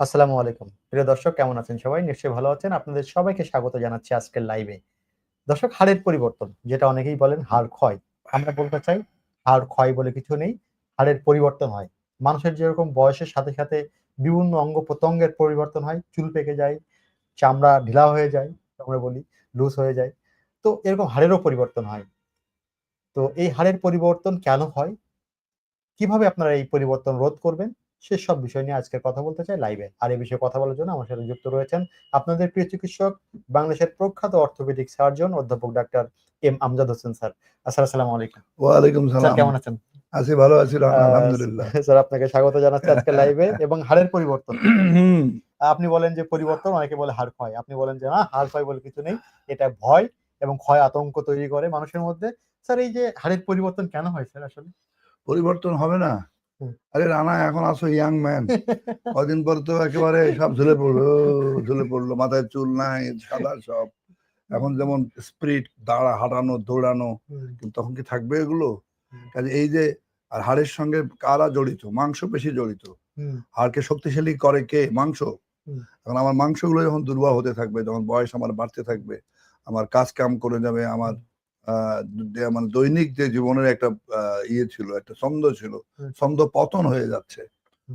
আসসালামু আলাইকুম। প্রিয় দর্শক, কেমন আছেন সবাই? নিশ্চয়ই ভালো আছেন। আপনাদের সবাইকে স্বাগত জানাচ্ছি আজকের লাইভে দর্শক, হাড়ের পরিবর্তন, যেটা অনেকেই বলেন হাড় ক্ষয়। আমরা বলতে চাই হাড় ক্ষয় বলে কিছু নেই, হাড়ের পরিবর্তন হয়। মানুষের যেরকম বয়সের সাথে সাথে বিভিন্ন অঙ্গ প্রত্যঙ্গের পরিবর্তন হয়। চুল পেকে যায়, চামড়া ঢিলা হয়ে যায়, আমরা বলি লুজ হয়ে যায়। তো এরকম হাড়েরও পরিবর্তন হয়। তো এই হাড়ের পরিবর্তন কেন হয়? কীভাবে আপনারা এই পরিবর্তন রোধ করবেন? সেসব বিষয় নিয়ে আজকে কথা বলতে চাই লাইভে আর এই বিষয়ে কথা বলার জন্য আমার সাথে যুক্ত রয়েছেন আপনাদের প্রিয় চিকিৎসক বাংলাদেশের প্রখ্যাত অর্থোপেডিক সার্জন অধ্যাপক doctor M Amjad Hossain sir. আসসালামু আলাইকুম। ওয়ালাইকুম স্যার সালাম কেমন আছেন? আছি ভালো আছি আলহামদুলিল্লাহ। স্যার আপনাকে স্বাগত জানাচ্ছি আজকে লাইভে এবং হাড়ের পরিবর্তন। আপনি বলেন যে পরিবর্তন অনেকে বলে হাড় ক্ষয়। আপনি বলেন যে না হাড় ক্ষয় বলে কিছু নেই এটা ভয় এবং ক্ষয় আতঙ্ক তৈরি করে মানুষের মধ্যে। স্যার এই যে হাড়ের পরিবর্তন কেন হয় স্যার আসলে? পরিবর্তন হবে না। আরে রানা এখন আসো ইয়াং ম্যান কদিন পর তো একেবারে সব ঝুলে পড়ল ঝুলে পড়ল মাথায় চুল নাই সাদা সব। এখন যেমন স্পিরিট দাঁড়া হাঁটানো দৌড়ানো তখন কি থাকবে এগুলো? কাজে এই যে আর হাড়ের সঙ্গে কারা জড়িত? মাংস বেশি জড়িত হাড়কে শক্তিশালী করে কে? মাংস। এখন আমার মাংসগুলো যখন দুর্বল হতে থাকবে যখন বয়স আমার বাড়তে থাকবে আমার কাজ কাম করে যাবে আমার মানে দৈনিক যে জীবনের একটা ইয়ে ছিল একটা ছন্দ ছিল ছন্দ পতন হয়ে যাচ্ছে।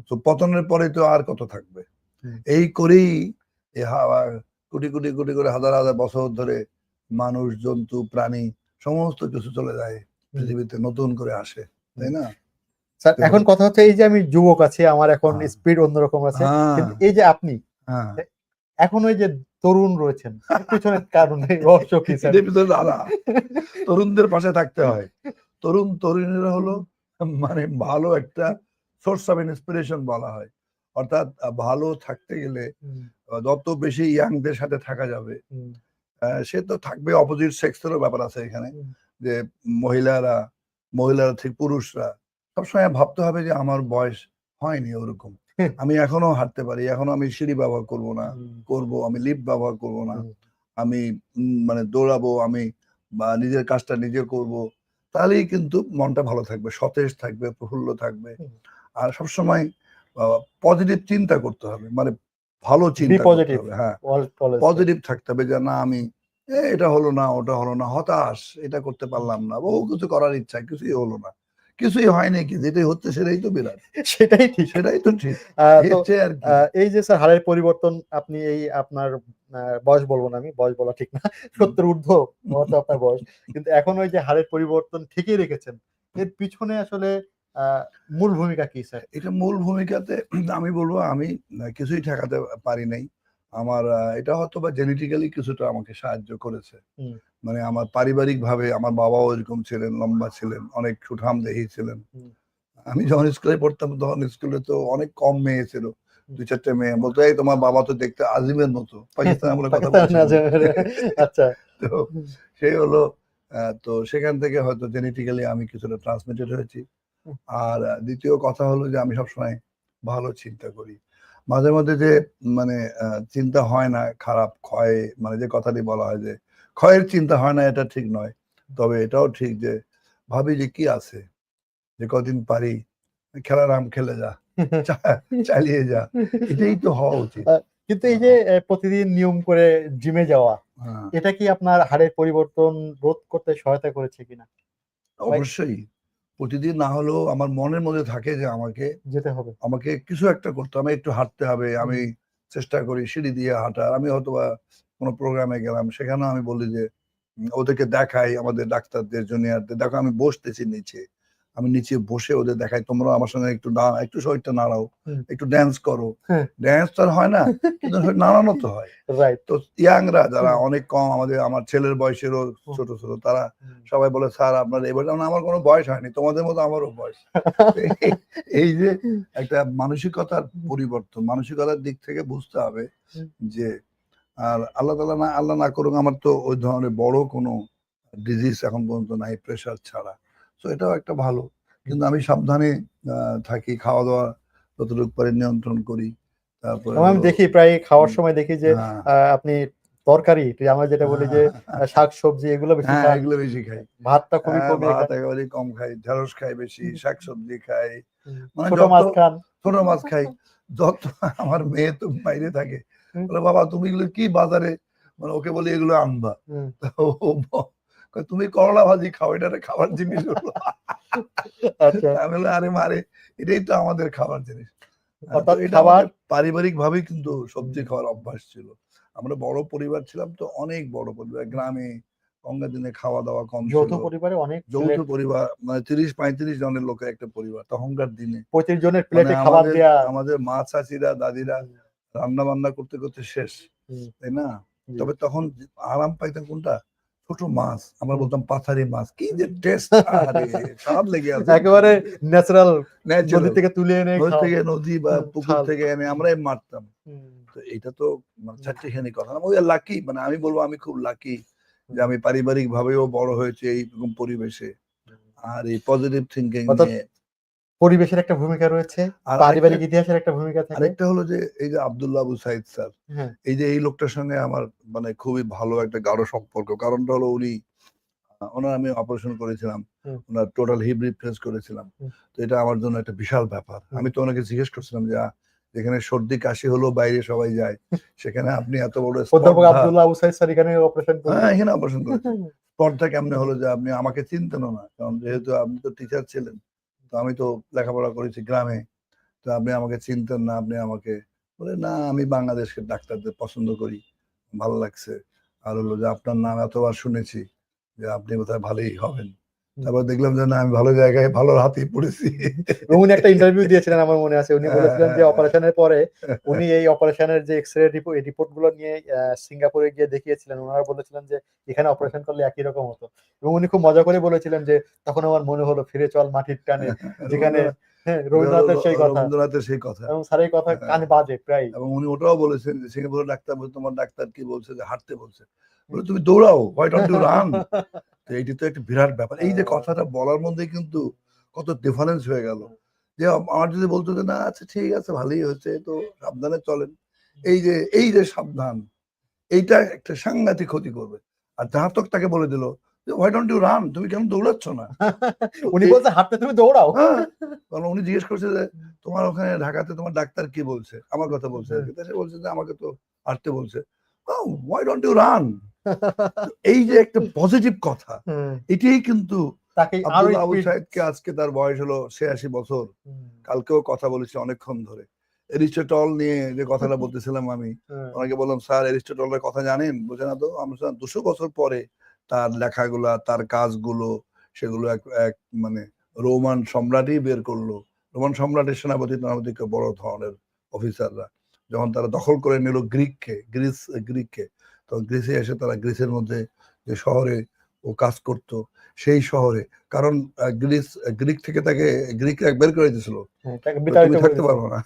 তো পতনের পরে তো আর কত থাকবে? এই করেই কোটি কোটি কোটি করে হাজার হাজার বছর ধরে মানুষ জন্তু প্রাণী সমস্ত কিছু চলে যায় পৃথিবীতে নতুন করে আসে তাই না? স্যার এখন কথা হচ্ছে এই যে আমি যুবক আছি আমার এখন হ্যাঁ। স্পিড অন্যরকম আছে। হ্যাঁ। এই যে আপনি হ্যাঁ। এখন ওই যে তরুণ রয়েছেন এর পিছনে কারণ রহস্য কি দাদা তরুণদের পাশে থাকতে হয়। তরুণ তরুণীরা হলো মানে ভালো একটা সোর্স অফ ইন্সপিরেশন বলা হয়। অর্থাৎ ভালো থাকতে গেলে যত বেশি ইয়াংদের সাথে থাকা যাবে সে তো থাকবে অপোজিট সেক্সেরও ব্যাপার আছে এখানে। যে মহিলারা মহিলারা ঠিক পুরুষরা সবসময় ভাবতে হবে যে আমার বয়স হয়নি ওরকম। আমি এখনও হাঁটতে পারি এখনও আমি সিঁড়ি ব্যবহার করব না করব আমি লিফট ব্যবহার করব না আমি মানে দৌড়াবো আমি বা নিজের কাজটা নিজে করব তাহলেই কিন্তু মনটা ভালো থাকবে সতেজ থাকবে প্রফুল্ল থাকবে। আর সবসময় পজিটিভ চিন্তা করতে হবে মানে ভালো চিন্তা. হবে হ্যাঁ। পজিটিভ থাকতে হবে যে না আমি এটা হলো না ওটা হলো না হতাশ এটা করতে পারলাম না বহু কিছু করার ইচ্ছা কিছুই হলো না। কিছুই হয়নি কি? যেটাই হচ্ছে সেটাই তো বিরাট। সেটাই ঠিক। সেটাই তো ঠিক। এই যে স্যার হাড়ের পরিবর্তন আপনি এই আপনার বয়স বলব না আমি বয়স বলা ঠিক না সত্তর ঊর্ধ্ব আপনার বয়স। কিন্তু এখন ওই যে হারের পরিবর্তন ঠিকই রেখেছেন। এর পিছনে আসলে আহ, মূল ভূমিকা কি স্যার? এটা মূল ভূমিকাতে আমি বলব আমি কিছুই ঠেকাতে পারি নাই। আমার এটা হয়তো বা জেনেটিক্যালি কিছুটা আমাকে সাহায্য করেছে। মানে আমার পারিবারিক ভাবে আমার বাবাও এরকম ছিলেন লম্বা ছিলেন অনেক সুঠাম দেহি ছিলেন। আমি যখন স্কুলে পড়তাম তখন স্কুলে তো অনেক কম মেয়ে ছিল দুই চারটে মেয়ে। বলতো এই তোমার বাবা তো দেখতে আজিমের মতো। পাকিস্তান আমলে কথা আচ্ছা। তো সেই হলো তো সেখান থেকে হয়তো জেনেটিক্যালি আমি কিছুটা ট্রান্সমিটেড হয়েছি। আর দ্বিতীয় কথা হলো যে আমি সবসময় ভালো চিন্তা করি। মাঝে মধ্যে যে মানে চিন্তা হয় না খারাপ ক্ষয় মানে যে কথাটি বলা হয় যে ক্ষয়ের চিন্তা হয় না এটা ঠিক নয়। তবে এটাও ঠিক যে ভাবি যে কি আছে? যে কদিন পারি খেলার আম খেলে যা চালিয়ে যা। এটাই তো হওয়া উচিত। কিন্তু এই যে প্রতিদিন নিয়ম করে জিমে যাওয়া হ্যাঁ। এটা কি আপনার হাড়ের পরিবর্তন রোধ করতে সহায়তা করেছে কিনা? অবশ্যই। প্রতিদিন না হলেও আমার মনের মধ্যে থাকে যে আমাকে যেতে হবে। আমাকে কিছু একটা করতে হবে একটু হাঁটতে হবে আমি চেষ্টা করি সিঁড়ি দিয়ে হাঁটার। আমি হয়তো কোনো প্রোগ্রামে গেলাম সেখানেও আমি বলি যে ওদেরকে দেখাই আমাদের ডাক্তারদের জুনিয়রদের দেখো আমি বসতেছি নিচে। আমি নিচে বসে ওদের দেখাই তোমরা আমার সঙ্গে একটু একটু শরীরটা নাড়াও একটু ড্যান্স করো। ড্যান্স তো হয় না কিন্তু নাড়ানো তো হয়। তো ইয়াংরা যারা অনেক কম আমাদের আমার ছেলের বয়সেরও ছোট ছোট তারা সবাই বলে স্যার আপনার বয়স আমার কোনো বয়স হয়নি তোমাদের মতো আমারও বয়স। এই যে একটা মানসিকতার পরিবর্তন মানসিকতার দিক থেকে বুঝতে হবে যে আর আল্লাহ তালা না আল্লাহ না করুক আমার তো ওই ধরনের বড় কোনো ডিজিজ এখন পর্যন্ত নাই প্রেশার ছাড়া। তো এটাও একটা ভালো। কিন্তু আমি সাবধানে থাকি খাওয়া দাওয়া যতটুকু পারি নিয়ন্ত্রণ করি। তারপরে আমি দেখি প্রায় খাওয়ার সময় দেখি যে হ্যাঁ, আপনি তরকারি আমরা যেটা বলি যে হ্যাঁ, শাক সবজি এগুলো বেশি হ্যাঁ খান এগুলো বেশি খাই। ভাতটা খুবই কমিয়ে ভাত একেবারে কম খাই ঢেঁড়স খাই বেশি হুম। শাকসবজি খাই। মানে ছোট মাছ খান। ছোট মাছ খাই যত আমার মেয়ে তো বাইরে থাকে। বলে বাবা তুমি এগুলো কি বাজারে? মানে ওকে বলি এগুলো আনবা তুমি করলা ভাজি খাও এটা খাবার জিনিস হলো। আচ্ছা। আমি বললাম, আরে মারে এটাই তো আমাদের খাবার জিনিস। খাবার পারিবারিক ভাবেই কিন্তু সবজি খাওয়ার অভ্যাস ছিল। আমরা বড় পরিবার ছিলাম তো অনেক বড় পরিবার গ্রামে গঙ্গা দিনে খাওয়া দাওয়া কম যৌথ পরিবারে অনেক যৌথ পরিবার মানে তিরিশ পঁয়ত্রিশ জনের লোকের একটা পরিবার তখনকার দিনে। পঁচিশ জনের মানে প্লেটে খাবার আমাদের দেয়া। আমাদের মা চাচিরা দাদিরা রান্না বান্না করতে করতে শেষ তাই না? তবে তখন আরাম পাইতাম কোনটা? ছোট মাছ আমরা বলতাম পাথারি মাছ। কি যে টেস্ট স্বাদ লেগে আছে। একেবারে ন্যাচারাল নদী থেকে তুলে এনে নদী থেকে নদী বা পুকুর থেকে এনে আমরাই মারতাম। তো এটা তো মানে চারটিখানি কথা। ওই লাকি মানে আমি বলব আমি খুব লাকি যে আমি পারিবারিক ভাবেও বড় হয়েছে এইরকম পরিবেশে। আর এই পজিটিভ থিঙ্কিং নিয়ে পরিবেশের একটা ভূমিকা রয়েছে আর পারিবারিক ইতিহাসের একটা ভূমিকা থাকে। আরেকটা হলো যে এই যে আব্দুল্লাহ আবু সাইদ স্যার হ্যাঁ। এই যে এই লোকটার সঙ্গে আমার মানে খুবই ভালো একটা গাঢ় সম্পর্ক। কারণটা হলো উনি ওনার আমি অপারেশন করেছিলাম। ওনার টোটাল হিপ রিপ্লেস করেছিলাম। তো এটা আমার জন্য একটা বিশাল ব্যাপার। আমি তো ওনাকে জিজ্ঞেস করছিলাম যে যেখানে সর্দি কাশি হলো বাইরে সবাই যায় সেখানে আপনি এত বড় অধ্যাপক আব্দুল্লাহ আবু সাইদ স্যার এখানে অপারেশন হ্যাঁ এখানে অপারেশন করেছেন। স্পর্ধা কেমনে হলো যে আপনি আমাকে চিনতেন না? কারণ যেহেতু আপনি তো টিচার ছিলেন। তো আমি তো লেখাপড়া করেছি গ্রামে, তো আপনি আমাকে চিনতেন না, আপনি আমাকে বলে, না, আমি বাংলাদেশকে ডাক্তারদের পছন্দ করি, ভালো লাগছে। আর হলো যে আপনার নাম এতবার শুনেছি যে আপনি বোধহয় ভালোই হবেন। তারপর দেখলাম যে না আমি ভালো জায়গায় ভালো হাতেই পড়েছি। উনি একটা ইন্টারভিউ দিয়েছিলেন আমার মনে আছে। উনি হ্যাঁ, বলেছিলেন যে হ্যাঁ, অপারেশনের পরে উনি এই অপারেশনের যে এক্স রে রিপোর্টগুলো নিয়ে সিঙ্গাপুরে গিয়ে দেখিয়েছিলেন। ওনারা বলেছিলেন যে এখানে অপারেশন করলে একই রকম হতো। এবং উনি খুব মজা করে বলেছিলেন যে তখন আমার মনে হলো ফিরে চল মাটির টানে যেখানে হ্যাঁ, রবীন্দ্রনাথের সেই কথা। রবীন্দ্রনাথের সেই কথা। এবং স্যারের কথা হ্যাঁ। কানে বাজে প্রায়। এবং উনি ওটাও বলেছেন যে সিঙ্গাপুরের ডাক্তার তোমার ডাক্তার কি বলছে যে হাঁটতে বলছে। বলে তুমি দৌড়াও হোয়াই ডোন্ট ইউ রান তো এইটি তো একটা বিরাট ব্যাপার। এই যে কথাটা বলার মধ্যে কিন্তু কত ডিফারেন্স হয়ে গেল। যে আমার যদি বলতো যে না আচ্ছা ঠিক আছে ভালোই হয়েছে তো সাবধানে চলেন। এই যে এই যে সাবধান এইটা একটা সাংঘাতিক ক্ষতি করবে। আর জাহাতক তাকে বলে দিল হোয়াই ডোন্ট ইউ রান তুমি কেন দৌড়াচ্ছ না? উনি বলছে হাঁটতে তুমি দৌড়াও। হ্যাঁ। কারণ উনি জিজ্ঞেস করছে যে তোমার ওখানে ঢাকাতে তোমার ডাক্তার কি বলছে? আমার কথা বলছে। তা সে বলছে যে আমাকে তো হাঁটতে বলছে। হোয়াই ডোন্ট ইউ রান এই যে একটা পজিটিভ কথা এটাই কিন্তু আব্দুল আবু আজকে তার বয়স হলো ছিয়াশি বছর। কালকেও কথা বলেছি অনেকক্ষণ ধরে। এরিস্টটল নিয়ে যে কথাটা বলতেছিলাম আমি ওনাকে বললাম স্যার এরিস্টটলের কথা জানেন? বোঝে না তো আমরা দুশো বছর পরে তার লেখাগুলা তার কাজগুলো সেগুলো এক এক মানে রোমান সম্রাটই বের করল। রোমান সম্রাটের সেনাপতি সেনাপতিকে বড় ধরনের অফিসাররা যখন তারা দখল করে নিল গ্রিককে গ্রিস গ্রিককে তখন গ্রিসে এসে তারা গ্রিসের মধ্যে যে শহরে ও কাজ করত সেই শহরে। কারণ গ্রিস গ্রিক থেকে তাকে গ্রিকরা বের করে দিয়েছিল। হ্যাঁ, তুমি থাকতে পারব না।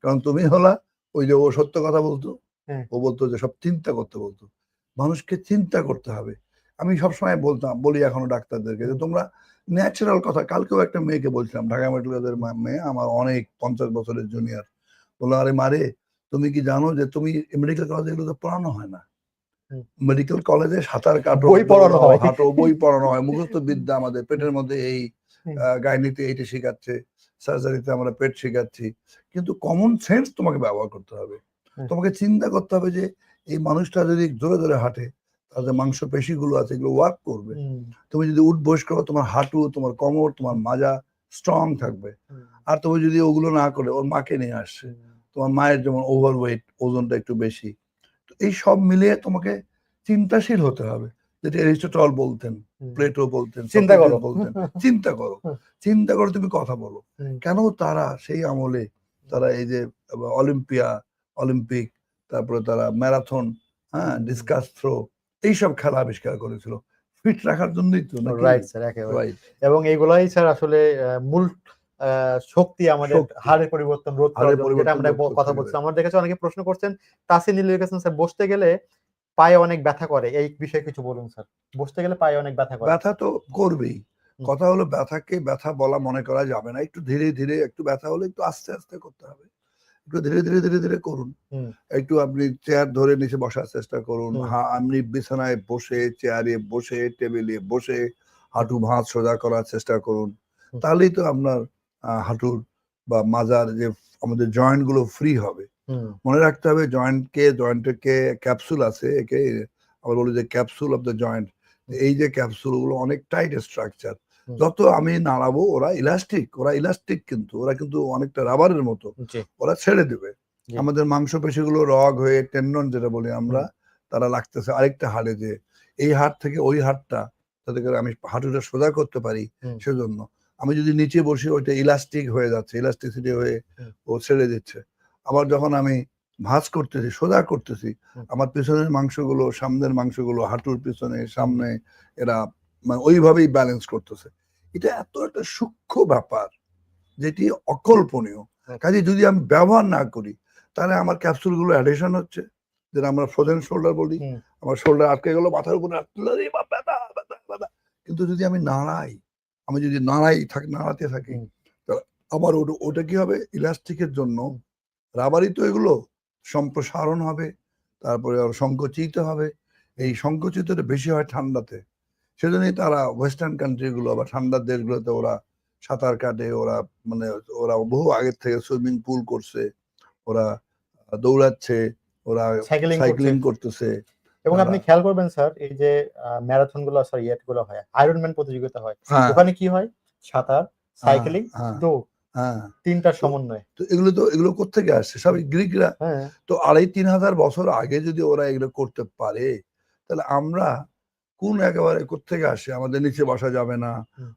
কারণ তুমি হলা ওই যে ও সত্য কথা বলতো হ্যাঁ। ও বলতো যে সব চিন্তা করতে বলতো। মানুষকে চিন্তা করতে হবে। আমি সবসময় বলতাম বলি এখনও ডাক্তারদেরকে যে তোমরা ন্যাচারাল কথা কালকেও একটা মেয়েকে বলছিলাম ঢাকা মেডিকেল কলেজের মা- মেয়ে আমার অনেক পঞ্চাশ বছরের জুনিয়র বলল আরে মারে তুমি কি জানো যে তুমি মেডিকেল কলেজে এগুলো তো পড়ানো হয় না? মেডিকেল কলেজে সাঁতার কাটো বই পড়ানো হয়। হাঁটো বই পড়ানো হয়। মুখস্থ বিদ্যা আমাদের পেটের মধ্যে এই গাইনিতে এইটা শেখাচ্ছে সার্জারিতে আমরা পেট শেখাচ্ছি। কিন্তু কমন সেন্স তোমাকে ব্যবহার করতে হবে। তোমাকে চিন্তা করতে হবে যে এই মানুষটা যদি জোরে জোরে হাঁটে তাহলে মাংস পেশিগুলো আছে এগুলো ওয়ার্ক করবে। তুমি যদি উঠ বসে করো তোমার হাঁটু তোমার কোমর তোমার মাজা স্ট্রং থাকবে। আর তুমি যদি ওগুলো না করে ওর মাকে নিয়ে আসছে। তোমার মায়ের যেমন ওভার ওয়েট ওজনটা একটু বেশি। তো এই সব মিলিয়ে তোমাকে চিন্তাশীল হতে হবে। যেটা এরিস্টটল বলতেন প্লেটো বলতেন চিন্তা করো। বলতেন চিন্তা করো। চিন্তা করে তুমি কথা বলো। কেন তারা সেই আমলে তারা এই যে অলিম্পিয়া অলিম্পিক তারপরে তারা ম্যারাথন হ্যাঁ ডিসকাস থ্রো এইসব খেলা আবিষ্কার করেছিল। ফিট রাখার জন্যই তো রাইট স্যার একেবারে। এবং এগুলাই স্যার আসলে মূল শক্তি আমাদের। হাড়ের পরিবর্তন রোধ যেটা আমরা কথা হবে। বলছি আমরা দেখেছি অনেকে প্রশ্ন করছেন তাসিন লিখেছেন স্যার বসতে গেলে পায়ে অনেক ব্যথা করে। এই বিষয়ে কিছু বলুন স্যার। বসতে গেলে পায়ে অনেক ব্যথা করে। ব্যথা তো করবেই। কথা হলো ব্যথাকে ব্যথা বলা মনে করা যাবে না। একটু ধীরে ধীরে একটু ব্যথা হলে একটু আস্তে আস্তে করতে হবে। একটু ধীরে ধীরে ধীরে ধীরে করুন। একটু আপনি চেয়ার ধরে নিচে বসার চেষ্টা করুন। হুম। হা আপনি বিছানায় বসে চেয়ারে বসে টেবিলে বসে হাঁটু ভাঁজ সোজা করার চেষ্টা করুন। তাহলেই তো আপনার হাঁটুর বা মাজার যে আমাদের জয়েন্টগুলো ফ্রি হবে। মনে রাখতে হবে জয়েন্টকে জয়েন্টকে ক্যাপসুল আছে একে আমরা বলি যে ক্যাপসুল অফ দ্য জয়েন্ট এই যে ক্যাপসুলগুলো অনেক টাইট স্ট্রাকচার যত আমি নাড়াবো ওরা ইলাস্টিক ওরা ইলাস্টিক কিন্তু ওরা কিন্তু অনেকটা রাবারের মতো ওরা ছেড়ে দেবে। আমাদের মাংসপেশিগুলো রগ হয়ে টেন্ডন যেটা বলি আমরা তারা লাগতেছে আরেকটা হাড়ে যে এই হাড় থেকে ওই হাড়টা যাতে করে আমি হাঁটুটা সোজা করতে পারি সেজন্য। আমি যদি নিচে বসি ওইটা ইলাস্টিক হয়ে যাচ্ছে ইলাস্টিসিটি হয়ে ও ছেড়ে দিচ্ছে। আবার যখন আমি ভাঁজ করতেছি সোজা করতেছি আমার পিছনের মাংসগুলো সামনের মাংসগুলো হাঁটুর পিছনে সামনে এরা মানে ওইভাবেই ব্যালেন্স করতেছে। এটা এত একটা সূক্ষ্ম ব্যাপার যেটি অকল্পনীয়। কাজে যদি আমি ব্যবহার না করি তাহলে আমার ক্যাপসুলগুলো অ্যাডিশন হচ্ছে। যেটা আমরা ফ্রোজেন শোল্ডার বলি আমার শোল্ডার আটকে গেল মাথার উপরে। কিন্তু যদি আমি নাড়াই আমি যদি নাড়াই থাকি নাড়াতে থাকি আবার ওটা ওটা কি হবে? ইলাস্টিকের জন্য রাবারই তো এগুলো সম্প্রসারণ হবে তারপরে আরও সংকুচিত হবে। এই সংকুচিতটা বেশি হয় ঠান্ডাতে। সেজন্যই তারা ওয়েস্টার্ন কান্ট্রি গুলো বা ঠান্ডার দেশগুলোতে ওরা সাঁতার কাটে ওরা মানে ওরা বহু আগের থেকে সুইমিং পুল করছে ওরা দৌড়াচ্ছে ওরা সাইক্লিং করতেছে। এবং আপনি খেয়াল করবেন স্যার এই যে ম্যারাথনগুলো সরি ইয়েটগুলো হয় আয়রনম্যান প্রতিযোগিতা হয়। হ্যাঁ। ওখানে কি হয়? সাঁতার সাইকেলিং হ্যাঁ, দৌড়। হ্যাঁ। তিনটার সমন্বয়। তো এগুলো তো এগুলো কোথেকে আসছে? সব গ্রিকরা। হ্যাঁ। তো আড়াই তিন হাজার বছর আগে যদি ওরা এগুলো করতে পারে তাহলে আমরা কোন একেবারে কোথেকে আসে? আমাদের নিচে বসা যাবে না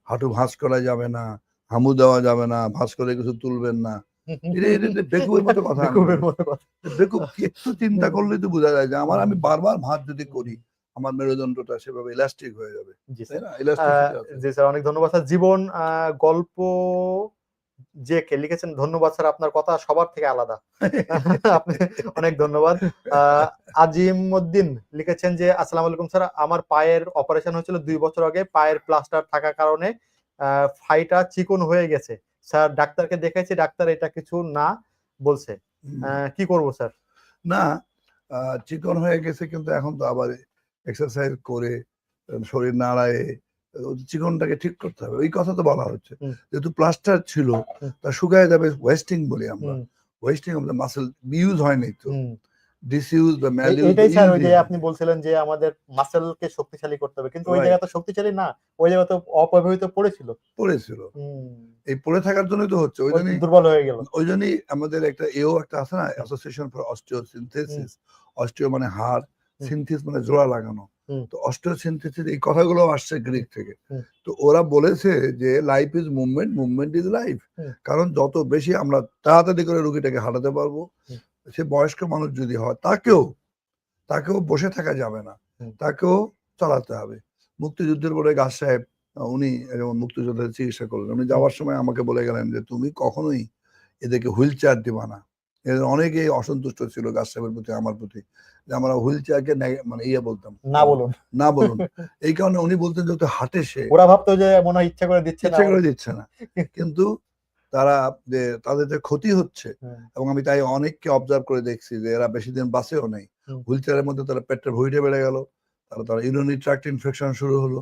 হাঁটু ভাঁজ করা যাবে না হামু দেওয়া যাবে না ভাঁজ করে কিছু তুলবেন না। বেকুবের মতো কথা। বেকুবের মতো কথা। বেকুব একটু চিন্তা হুম। করলেই তো বোঝা যায় যে আমার আমি বারবার ভাঁজ যদি করি আমার মেরুদণ্ডটা সেভাবে ইলাস্টিক হয়ে যাবে। জি স্যার। অনেক ধন্যবাদ স্যার। জীবন গল্প যে কে লিখেছেন ধন্যবাদ স্যার আপনার কথা সবার থেকে আলাদা। আপনি অনেক ধন্যবাদ। আহ, আজিম উদ্দিন লিখেছেন যে আসসালামু আলাইকুম স্যার আমার পায়ের অপারেশন হয়েছিল দুই বছর আগে। পায়ের প্লাস্টার থাকার কারণে আহ, ফাইটা চিকন হয়ে গেছে। স্যার ডাক্তারকে দেখাইছি ডাক্তার এটা কিছু না বলছে। কি করব স্যার? না চিকন হয়ে গেছে কিন্তু এখন তো আবার এক্সারসাইজ করে শরীর নাড়ায় চিকনটাকে ঠিক করতে হবে। ওই কথা তো বলা হচ্ছে। যেহেতু প্লাস্টার ছিল তা শুকায় যাবে ওয়েস্টিং বলি আমরা। ওয়েস্টিং দ্য মাসেল ইউজ হয়নি তো। ডিসইউজ বা ম্যালিউজ এটাই স্যার ওই যে আপনি বলছিলেন যে আমাদের মাসেলকে শক্তিশালী করতে হবে। কিন্তু ওই জায়গা তো শক্তিশালী না ওই জায়গা তো অপব্যবহৃত পড়েছিল। পড়েছিল। এই পড়ে থাকার জন্যই তো হচ্ছে ওই জন্যই দুর্বল হয়ে গেল। ওই জন্যই আমাদের একটা এও একটা আছে না অ্যাসোসিয়েশন ফর অস্টিওসিনথেসিস অস্টিও মানে হাড়। সিনথিস মানে জোড়া লাগানো। তো অস্টিওসিনথেসিস এই কথাগুলো আসছে গ্রিক থেকে। তো ওরা বলেছে যে life is movement movement is life কারণ যত বেশি আমরা তাড়াতাড়ি করে রুগীটাকে হাঁটাতে পারব। সে বয়স্ক মানুষ যদি হয় তাকেও তাকেও বসে থাকা যাবে না। তাকেও চালাতে হবে। মুক্তিযুদ্ধের পরে গাছ সাহেব উনি যেমন মুক্তিযোদ্ধার চিকিৎসা করলেন উনি যাওয়ার সময় আমাকে বলে গেলেন যে তুমি কখনোই এদেরকে হুইল চেয়ার দিবা না। এদের অনেকেই অসন্তুষ্ট ছিল গাছ সাহেবের প্রতি আমার প্রতি। যে আমরা হুইল চেয়ারকে মানে ইয়ে বলতাম। না বলুন। না বলুন। এই কারণে উনি বলতেন যত হাঁটে সে। ওরা ভাবতো যে মনে ইচ্ছা করে দিচ্ছে ইচ্ছে করে দিচ্ছে না। কিন্তু তারা যে তাদের যে ক্ষতি হচ্ছে এবং আমি তাই অনেককে অবজার্ভ করে দেখছি যে এরা বেশি দিন বাসেও নেই। হুইল চেয়ারের মধ্যে তারা পেটের ভুঁড়িটা বেড়ে গেল তারা তার ইউরিনারি ট্রাক্ট ইনফেকশন শুরু হলো।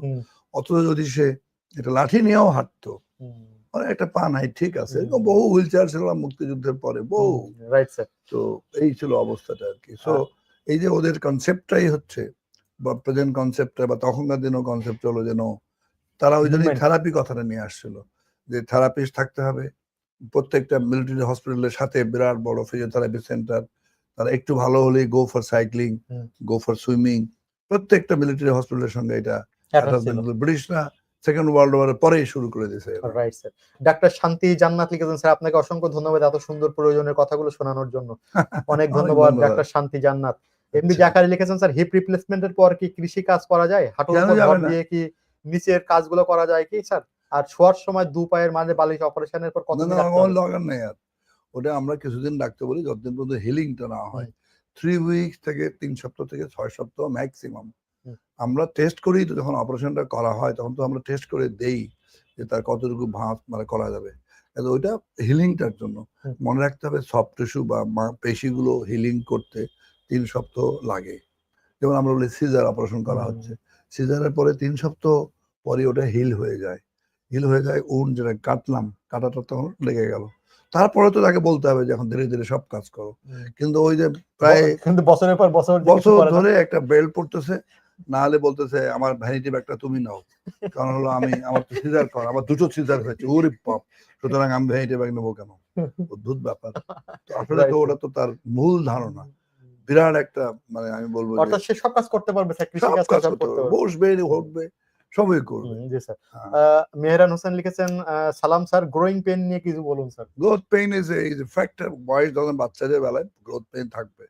অথচ যদি সে এটা লাঠি নিয়েও হাঁটতো মানে একটা পা নাই ঠিক আছে। বহু হুইল চেয়ার ছিল মুক্তিযুদ্ধের পরে বহু। রাইট স্যার তো এই ছিল অবস্থাটা আর কি। সো হ্যাঁ। এই যে ওদের কনসেপ্টটাই হচ্ছে বা প্রেজেন্ট কনসেপ্টটা বা তখনকার দিনও কনসেপ্ট হলো যেন তারা ওই জন্য থেরাপি কথাটা নিয়ে আসছিল যে থেরাপিস্ট থাকতে হবে প্রত্যেকটা মিলিটারি হসপিটালের সাথে বিরাট বড় ফিজিওথেরাপি সেন্টার তারা একটু ভালো হলেই go for cycling go for swimming প্রত্যেকটা মিলিটারি হসপিটালের সঙ্গে এটা। ব্রিটিশরা সেকেন্ড ওয়ার্ল্ড ওয়ারের পরেই শুরু করে দিয়েছে রাইট স্যার ডাক্তার শান্তি জান্নাত লিখেছেন স্যার আপনাকে অসংখ্য ধন্যবাদ এত সুন্দর প্রয়োজনের কথাগুলো শোনানোর জন্য অনেক ধন্যবাদ। ডাক্তার শান্তি জান্নাত এমনি। জাকারি লিখেছেন স্যার হিপ রিপ্লেসমেন্টের পর কি কৃষি কাজ করা যায় হাঁটুর উপর? দিয়ে কি নিচের কাজগুলো করা যায় কি স্যার আর শোয়ার সময় দু পায়ের মাঝে বালিশ অপারেশনের পর কত না না আমার দরকার নেই আর। ওটা আমরা কিছুদিন রাখতে বলি যতদিন পর্যন্ত হিলিংটা না হয়। থ্রি উইকস থেকে তিন সপ্তাহ থেকে ছয় সপ্তাহ ম্যাক্সিমাম আমরা টেস্ট করি তো যখন অপারেশনটা করা হয় তখন তো আমরা টেস্ট করে দেই যে তার কতটুকু ভাঁজ মানে করা যাবে। ওইটা হিলিংটার জন্য। মনে রাখতে হবে সফট টিস্যু বা পেশিগুলো হিলিং করতে তিন সপ্তাহ লাগে। যেমন আমরা বলি সিজার অপারেশন করা। হচ্ছে। সিজারের পরে তিন সপ্তাহ পরে ওটা হিল হয়ে যায়। হিল হয়ে যায় উন যেটা কাটলাম কাটাটা তখন লেগে গেল। তারপরে তো তাকে বলতে হবে যে এখন ধীরে ধীরে সব কাজ করো। কিন্তু ওই যে প্রায় কিন্তু বছরের পর বছর বছর ধরে একটা বেল্ট পড়তেছে না হলে বলতেছে আমার ভ্যানিটি ব্যাগটা তুমি নাও। কারণ হলো আমি আমার তো সিজার কর আমার দুটো সিজার হয়েছে ওরে পপ সুতরাং আমি ভ্যানিটি ব্যাগ নেব কেন? অদ্ভুত ব্যাপার। তো আসলে তো ওটা তো তার মূল ধারণা। বিরাট একটা মানে আমি বলব অর্থাৎ সে সব কাজ করতে পারবে। বসবে উঠবে। সবই করবে। জি স্যার। হ্যাঁ। মেহরান হোসেন লিখেছেন সালাম স্যার গ্রোয়িং পেন নিয়ে কিছু বলুন sir. Growth pain is is factor বয়স যখন বাচ্চাদের বেলায় গ্রোথ পেইন থাকবে।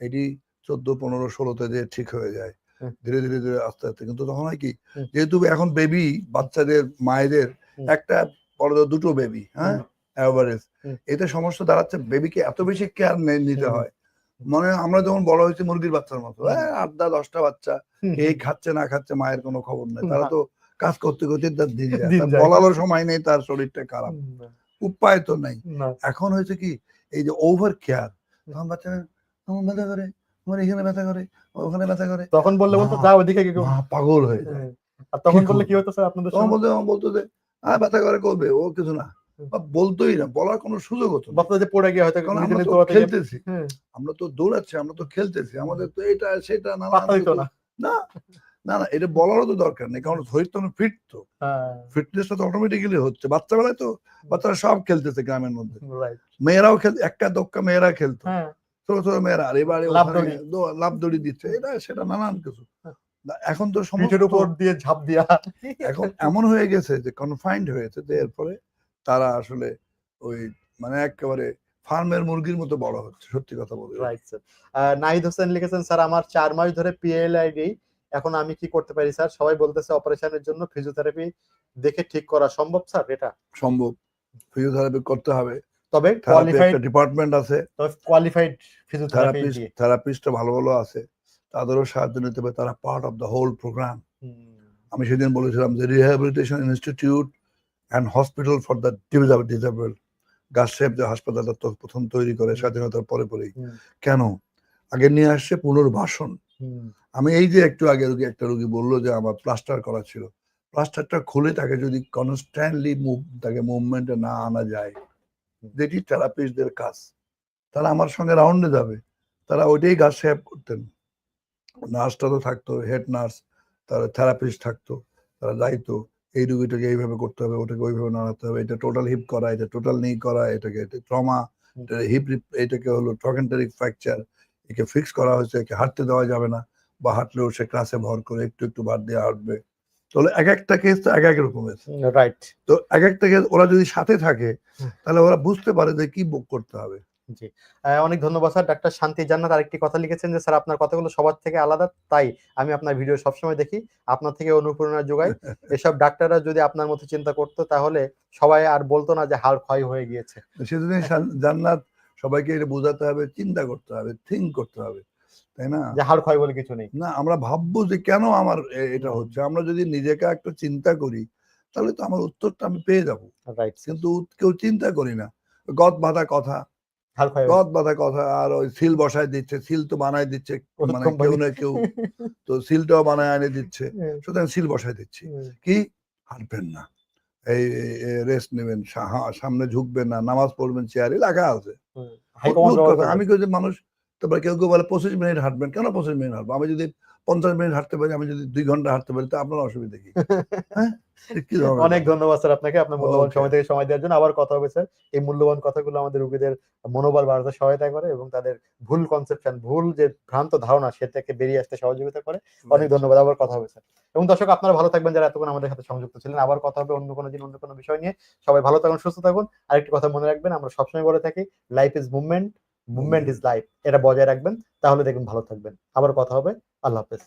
এটি চোদ্দ পনেরো ষোলোতে যে ঠিক হয়ে যায় ধীরে ধীরে ধীরে আস্তে আস্তে। কিন্তু তখন হয় কি যেহেতু এখন বেবি বাচ্চাদের মায়েদের একটা বড় দুটো বেবি হ্যাঁ? অ্যাভারেজ এতে সমস্যা দাঁড়াচ্ছে বেবিকে এত বেশি কেয়ার নিতে হয়। মানে আমরা যখন বড় হয়েছি মুরগির বাচ্চার মতো। হ্যাঁ আটটা দশটা বাচ্চা এই খাচ্ছে না খাচ্ছে মায়ের কোনো খবর নেই তারা তো কাজ করতে করতে তার দিন যায়। বলারও সময় নেই তার শরীরটা খারাপ। উপায় তো নেই। এখন হয়েছে কি এই যে ওভার কেয়ার তখন বাচ্চারা আমার ব্যথা করে আমার এখানে ব্যথা করে ওখানে ব্যথা করে। তখন বললে বলতো যা ওদিকে পাগল হয়ে যায়। হ্যাঁ। আর তখন বললে কি হতো স্যার আপনাদের তখন? বলতে বলতো যে আর ব্যথা করে করবে ও কিছু না। বা বলতোই না বলার কোনো সুযোগ হতো না পড়ে গিয়ে হয়তো আমরা তো খেলতেছি। হ্যাঁ, আমরা তো দৌড়াচ্ছি আমরা তো খেলতেছি। আমাদের তো এটা সেটা না না না। এটা বলারও তো দরকার নেই কারণ শরীর তো ফিট তো। হ্যাঁ। ফিটনেসটা তো অটোমেটিক্যালি হচ্ছে। বাচ্চা বেলায় তো বাচ্চারা সব খেলতেছে গ্রামের মধ্যে। মেয়েরাও খেল একটা দক্কা মেয়েরা খেলতো। হ্যাঁ। ছোট ছোট মেয়েরা আর এবারে লাভ দড়ি। দিচ্ছে। এটা সেটা নানান কিছু। না, এখন তো সমস্ত উপর দিয়ে ঝাঁপ দিয়া। এখন এমন হয়ে গেছে যে কনফাইন্ড হয়েছে যে এরপরে তারা আসলে ওই মানে একেবারে ফার্মের মুরগির মতো বড় হচ্ছে সত্যি কথা গেলে। রাইট স্যার নাহিদ হোসেন লিখেছেন স্যার আমার চার মাস ধরে পিএলআইডি এখন আমি কি করতে পারি স্যার? সবাই বলতেছে অপারেশনের জন্য ফিজিওথেরাপি দেখে ঠিক করা সম্ভব স্যার এটা? সম্ভব। ফিজিওথেরাপি করতে হবে। তবে কোয়ালিফাইড ডিপার্টমেন্ট আছে। তবে কোয়ালিফাইড ফিজিওথেরাপি থেরাপিস্ট ভালো ভালো আছে। তাদেরও সাহায্য নিতে হবে তারা part of the whole programme আমি সেদিন বলেছিলাম যে rehabilitation institute and hospital for the disable গাছেব যে হাসপাতালটা তো প্রথম তৈরি করে স্বাধীনতার পরে পরেই। কেন? আগে নিয়ে আসছে পুনর্বাসন। আমি এই যে একটু আগে রুগী একটা রুগী বলল যে আমার প্লাস্টার করা ছিল। প্লাস্টারটা খুলে তাকে যদি কনস্ট্যান্টলি মুভ তাকে মুভমেন্টে না আনা যায় যেটি থেরাপিস্টদের কাজ। তারা আমার সঙ্গে রাউন্ডে যাবে। তারা ওইটাই গাছ সেভ করতেন। নার্সটা তো থাকতো হেড নার্স তারা থেরাপিস্ট থাকতো তারা যাইতো এই রুগীটাকে এইভাবে করতে হবে ওটাকে ওইভাবে নাড়াতে হবে এটা টোটাল হিপ করা এটা টোটাল নেই করা এটাকে ট্রমা হিপ এটাকে হলো ট্রকেন্টারিক ফ্র্যাকচার একে ফিক্স করা হয়েছে একে হাঁটতে দেওয়া যাবে না বা হাঁটলেও সে ক্লাসে ভর করে একটু একটু বাদ দিয়ে হাঁটবে। তাহলে এক একটা কেস তো এক এক রকমের। রাইট তো এক একটা কেস ওরা যদি সাথে থাকে তাহলে ওরা বুঝতে পারে যে কি বুক করতে হবে। জি। অনেক ধন্যবাদ স্যার। ডাক্তার শান্তি জান্নাত আরেকটি কথা লিখেছেন যে স্যার আপনার কথাগুলো সবার থেকে আলাদা তাই আমি আপনার ভিডিও সবসময় দেখি আপনার থেকে অনুপ্রেরণা যোগাই। এসব ডাক্তাররা যদি আপনার মতো চিন্তা করতো তাহলে সবাই আর বলতো না যে হাড় ক্ষয় হয়ে গিয়েছে। সেদিনই জান্নাত সবাইকে এটা বোঝাতে হবে চিন্তা করতে হবে থিঙ্ক করতে হবে তাই না? যে হাড় ক্ষয় বলে কিছু নেই। না আমরা ভাববো যে কেন আমার এটা হচ্ছে? আমরা যদি নিজেকে একটু চিন্তা করি তাহলে তো আমার উত্তরটা আমি পেয়ে যাব। কিন্তু কেউ চিন্তা করি না। গদ বাঁধা কথা গদ বাঁধা কথা আর ওই সিল বসায় দিচ্ছে সিল তো বানায় দিচ্ছে মানে কেউ না কেউ। তো সিলটাও বানায় এনে দিচ্ছে। সুতরাং সিল বসায় দিচ্ছি। কি? হাঁটবেন না। এই রেস্ট নেবেন। সামনে ঝুঁকবেন না। নামাজ পড়বেন চেয়ারে লেখা আছে। করবে। আমি কেউ যে মানুষ তারপর কেউ কেউ বলে পঁচিশ মিনিট হাঁটবেন? কেন পঁচিশ মিনিট হাঁটবো? আমি যদি পঞ্চাশ মিনিট হাঁটতে পারি আমি যদি দুই ঘণ্টা হাঁটতে পারি তো আপনার অসুবিধা কি? হ্যাঁ? অনেক ধন্যবাদ স্যার আপনাকে। আপনার মূল্যবান সময় থেকে সময় দেওয়ার জন্য। আবার কথা হবে স্যার। এই মূল্যবান কথাগুলো আমাদের রোগীদের মনোবল বাড়াতে সহায়তা করে এবং তাদের ভুল কনসেপশন ভুল যে ভ্রান্ত ধারণা সেটাকে বেরিয়ে আসতে সহযোগিতা করে। অনেক ধন্যবাদ। আবার কথা হবে স্যার। এবং দর্শক আপনারা ভালো থাকবেন যারা এতক্ষণ আমাদের সাথে সংযুক্ত ছিলেন। আবার কথা হবে অন্য কোনো দিন অন্য কোনো বিষয় নিয়ে। সবাই ভালো থাকুন সুস্থ থাকুন। আরেকটি কথা মনে রাখবেন আমরা সবসময় বলে থাকি life is movement movement is life এটা বজায় রাখবেন তাহলে দেখবেন ভালো থাকবেন। আবার কথা হবে। আল্লাহ হাফেজ।